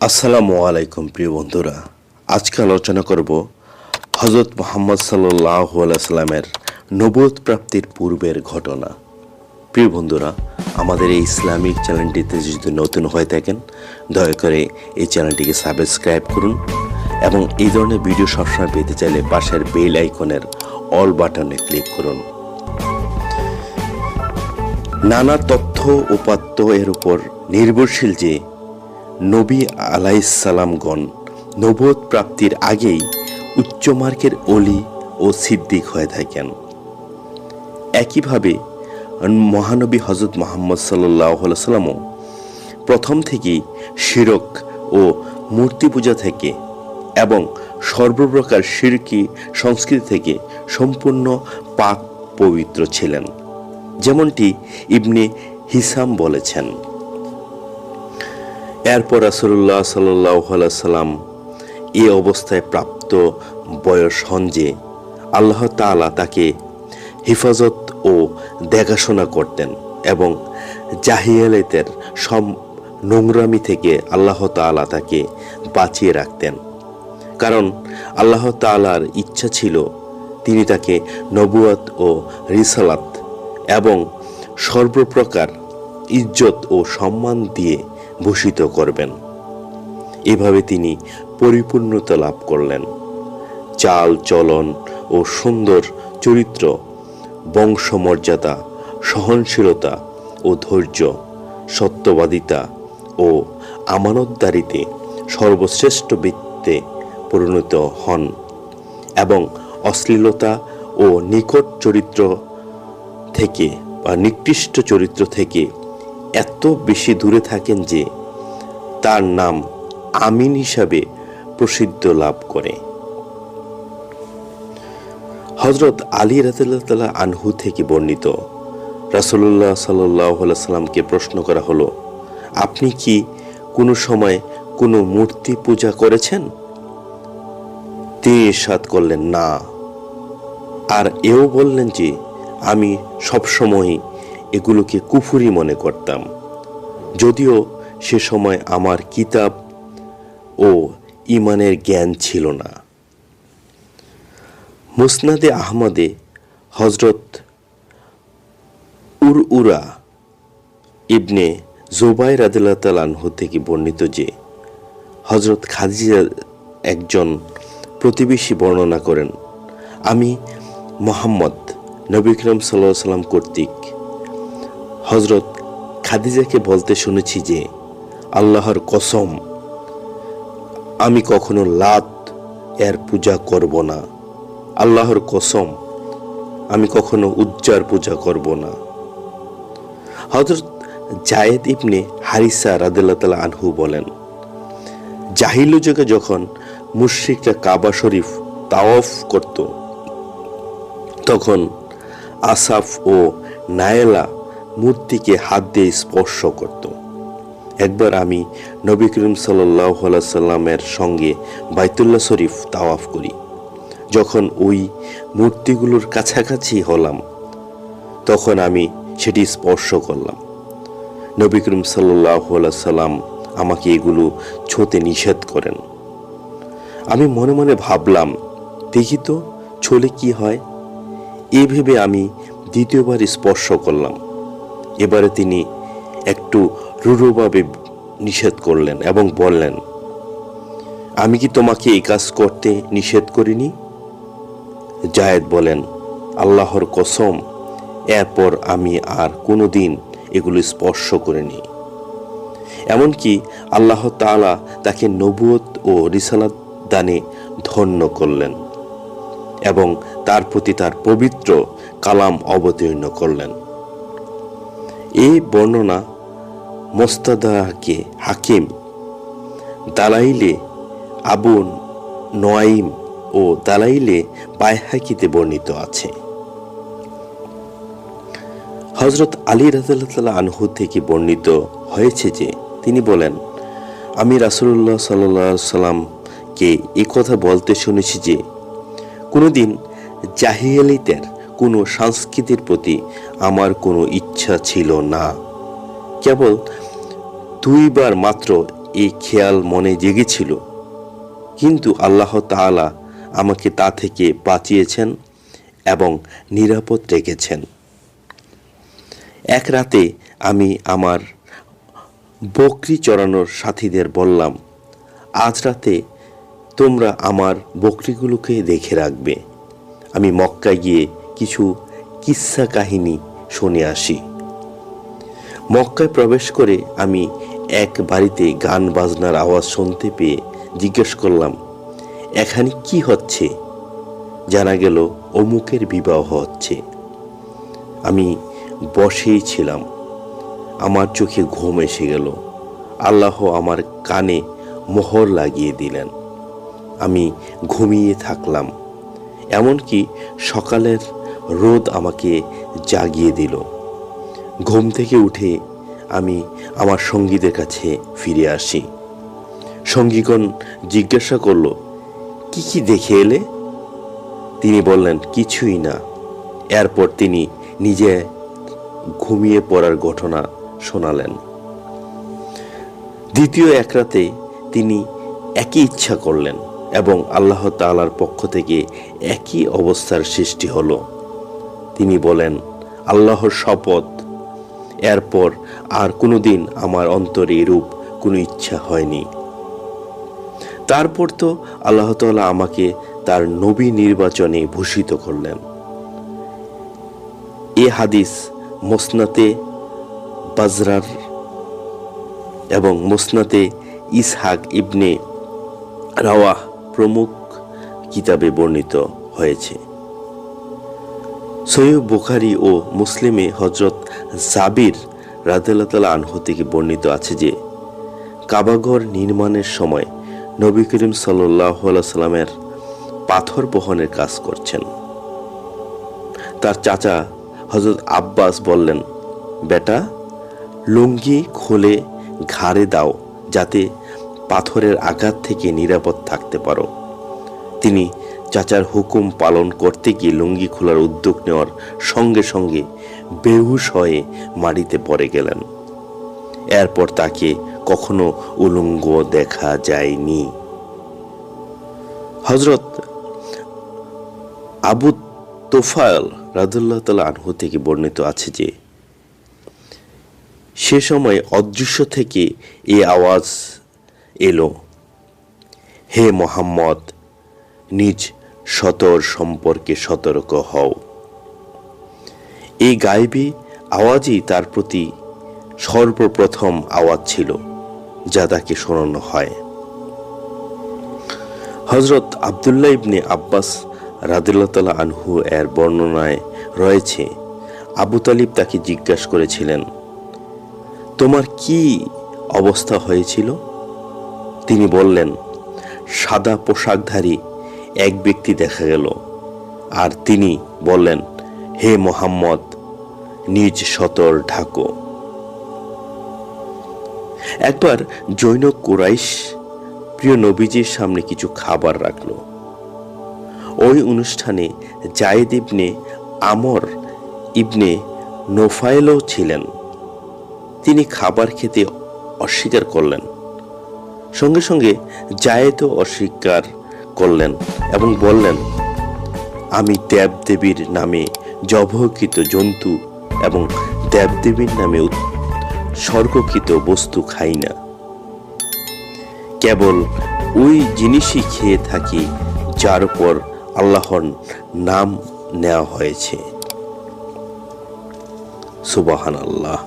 আসসালামু আলাইকুম প্রিয় বন্ধুরা। আজকে আলোচনা করব হজরত মোহাম্মদ সাল্লাহ সাল্লামের নবোধ প্রাপ্তির পূর্বের ঘটনা। প্রিয় বন্ধুরা, আমাদের এই ইসলামিক চ্যানেলটিতে যদি নতুন হয়ে থাকেন, দয়া করে এই চ্যানেলটিকে সাবস্ক্রাইব করুন এবং এই ধরনের ভিডিও সবসময় পেতে চাইলে পাশের বেল আইকনের অল বাটনে ক্লিক করুন। নানা তথ্য উপাত্ত এর উপর নির্ভরশীল যে নবী আলাইসালামগণ নবোধ প্রাপ্তির আগেই উচ্চমার্গের অলি ও সিদ্দিক হয়ে থাকেন। একইভাবে মহানবী হজরত মোহাম্মদ সাল্লামও প্রথম থেকেই শিরক ও মূর্তি পূজা থেকে এবং সর্বপ্রকার শিরকি সংস্কৃতি থেকে সম্পূর্ণ পাক পবিত্র ছিলেন, যেমনটি ইবনে হিসাম বলেছেন। এরপর রাসুল্লাহ সাল্লাহ সাল্লাম এ অবস্থায় প্রাপ্ত বয়স হন যে আল্লাহ তালা তাকে হেফাজত ও দেখাশোনা করতেন এবং জাহিয়ালেতের সব নোংরামি থেকে আল্লাহ তালা তাকে বাঁচিয়ে রাখতেন। কারণ আল্লাহ তালার ইচ্ছা ছিল তিনি তাকে নবুয়াত ও রিসালাত এবং সর্বপ্রকার ইজ্জত ও সম্মান দিয়ে ভূষিত করবেন। এভাবে তিনি পরিপূর্ণতা লাভ করলেন। চাল, চলন ও সুন্দর চরিত্র, বংশমর্যাদা, সহনশীলতা ও ধৈর্য, সত্যবাদিতা ও আমানতদারিতে সর্বশ্রেষ্ঠ বৃত্তে পরিণত হন এবং অশ্লীলতা ও নিকট চরিত্র থেকে বা নিকৃষ্ট চরিত্র থেকে এত বেশি দূরে থাকেন যে তার নাম আমিন হিসাবে প্রসিদ্ধ লাভ করে। হজরত আলী রাতাল্লাহ আনহু থেকে বর্ণিত রাসুল্লাহ সাল্লাহ সাল্লামকে প্রশ্ন করা হলো, আপনি কি কোনো সময় কোনো মূর্তি পূজা করেছেন? তিনি ইরশাদ করলেন, না। আর এও বললেন যে, আমি সবসময়ই এগুলোকে কুফুরি মনে করতাম। যদিও সে সময় আমার কিতাব ও ইমানের জ্ঞান ছিল না। মুসনাদে আহমদে হজরত উর উরা ইবনে জোবাই রাদিল্লাহ থেকে বর্ণিত যে হজরত খাদিজা একজন প্রতিবেশী বর্ণনা করেন, আমি মোহাম্মদ নবী করিম সাল্লাহ সাল্লাম কর্তৃক হজরত খাদিজাকে বলতে শুনেছি যে, আল্লাহর কসম, আমি কখনো লাত এর পূজা করব না। আল্লাহর কসম, আমি কখনো উজ্জার পূজা করব না। হজরত জায়েদ ইবনে হারিসা রাদিল্লাহ তালা আনহু বলেন, জাহিলু যুগে যখন মুশ্রিকরা কাবা শরীফ তাওয়াফ করত, তখন আসাফ ও নায়েলা মূর্তিকে হাত দিয়ে স্পর্শ করত। একবার আমি নবী করিম সাল্লাহ সঙ্গে বাইতুল্লাহ শরীফ তাওয়াফ করি। যখন ওই মূর্তিগুলোর কাছাকাছি হলাম, তখন আমি সেটি স্পর্শ করলাম। নবী করিম সাল্লাহ সাল্লাম আমাকে এগুলো ছোতে নিষেধ করেন। আমি মনে মনে ভাবলাম, দেখি তো, ছলে কি হয়? এ ভেবে আমি দ্বিতীয়বার স্পর্শ করলাম। এবারে তিনি একটু রূঢ়ভাবে নিষেধ করলেন এবং বললেন, আমি কি তোমাকে এই কাজ করতে নিষেধ করিনি? জায়েদ বলেন, আল্লাহর কসম, এরপর আমি আর কোনো দিন এগুলো স্পর্শ করিনি। এমনকি আল্লাহ তালা তাকে নবুয়ত ও রিসালাত দানে ধন্য করলেন এবং তার প্রতি তার পবিত্র কালাম অবতীর্ণ করলেন। এই বর্ণনা মোস্তাদাকে হাকিম, দালাইলে আবুন নোয়াইম ও দালাইলে বাইহাকিতে বর্ণিত আছে। হজরত আলী রাজাল্লাহ আনহু থেকে বর্ণিত হয়েছে যে, তিনি বলেন, আমি রাসুল্লাহ সাল্লাহ সাল্লামকে এ কথা বলতে শুনেছি যে, কোনোদিন জাহিয়ালিতের কোনো সংস্কৃতির প্রতি আমার কোনো ইচ্ছা ছিল না। কেবল দুইবার মাত্র এই খেয়াল মনে জেগেছিল। কিন্তু আল্লাহ তাআলা আমাকে তা থেকে বাঁচিয়েছেন এবং নিরাপদ রেখেছেন। এক রাতে আমি আমার বকরি চড়ানোর সাথীদের বললাম, আজ রাতে তোমরা আমার বকরিগুলোকে দেখে রাখবে। আমি মক্কায় গিয়ে কিছু কিস্সা কাহিনী শুনে আসি। মক্কায় প্রবেশ করে আমি এক বাড়িতে গান বাজনার আওয়াজ শুনতে পেয়ে জিজ্ঞেস করলাম, এখানে কি হচ্ছে? জানা গেল, অমুকের বিবাহ হচ্ছে। আমি বসেই ছিলাম। আমার চোখে ঘুম এসে গেল। আল্লাহ আমার কানে মোহর লাগিয়ে দিলেন। আমি ঘুমিয়ে থাকলাম। এমনকি সকালের রোদ আমাকে জাগিয়ে দিল। ঘুম থেকে উঠে আমি আমার সঙ্গীদের কাছে ফিরে আসি। সঙ্গীগণ জিজ্ঞাসা করল, কি কি দেখে এলে? তিনি বললেন, কিছুই না। এরপর তিনি নিজে ঘুমিয়ে পড়ার ঘটনা শোনালেন। দ্বিতীয় এক রাতে তিনি একই ইচ্ছা করলেন এবং আল্লাহ তাআলার পক্ষ থেকে একই অবস্থার সৃষ্টি হলো। তিনি বলেন, আল্লাহর শপথ। এরপর আর কোনোদিন আমার অন্তরে এরূপ কোনো ইচ্ছা হয়নি। তারপর তো আল্লাহ তাআলা আমাকে তার নবী নির্বাচনে ভূষিত করলেন। এ হাদিস মোসনাতে বাজরার এবং মোসনাতে ইসহাক ইবনে রাওয়াহ প্রমুখ কিতাবে বর্ণিত হয়েছে। সৈয়দ বুখারি ও মুসলিমে হজরত জাবির রাদিল্লাহ আনহু থেকে বর্ণিত আছে যে, কাবাঘর নির্মাণের সময় নবী করিম সাল্লাহ সাল্লামের পাথর বহনের কাজ করছেন। তার চাচা হজরত আব্বাস বললেন, বেটা, লুঙ্গি খোলে ঘাড়ে দাও যাতে পাথরের আঘাত থেকে নিরাপদ থাকতে পারো। তিনি চাচার হুকুম পালন করতে গিয়ে লুঙ্গি খোলার উদ্যোগ নেওয়ার সঙ্গে সঙ্গে বেহুশ হয়ে মাটিতে পড়ে গেলেন। এরপর তাকে কখনো উলঙ্গ দেখা যায়নি। হজরত আবু তোফায়ল রাদুল্লাহ তালা আনহু থেকে বর্ণিত আছে যে, সে সময় অদৃশ্য থেকে এ আওয়াজ এলো, হে মোহাম্মদ নিজ সতর সম্পর্কে সতর্ক হও। এই গায়েবী আওয়াজই তার প্রতি সর্বপ্রথম আওয়াজ ছিল, যা তাকে শোনানো হয়। হজরত আবদুল্লাহ ইবনে আব্বাস রাদিল্লাহ আনহু এর বর্ণনায় রয়েছে, আবু তালিব তাকে জিজ্ঞাসা করেছিলেন, তোমার কি অবস্থা হয়েছিল? তিনি বললেন, সাদা পোশাকধারী এক ব্যক্তি দেখা গেল। আর তিনি বললেন, হে মোহাম্মদ, নিজ সতর ঢাকো। একবার জৈন কুরাইশ প্রিয় নবীজির সামনে কিছু খাবার রাখল। ওই অনুষ্ঠানে জায়েদ ইবনে আমর ইবনে নোফায়েলও ছিলেন। তিনি খাবার খেতে অস্বীকার করলেন। সঙ্গে সঙ্গে জায়েদও অস্বীকার করলেন এবং বললেন, আমি দেবদেবীর নামে জবহকৃত জন্তু এবং দেবদেবীর নামে স্বর্গকৃত বস্তু খাই না। কেবল ওই জিনিসই খেয়ে থাকি যার উপর আল্লাহর নাম নেওয়া হয়েছে। সুবাহান আল্লাহ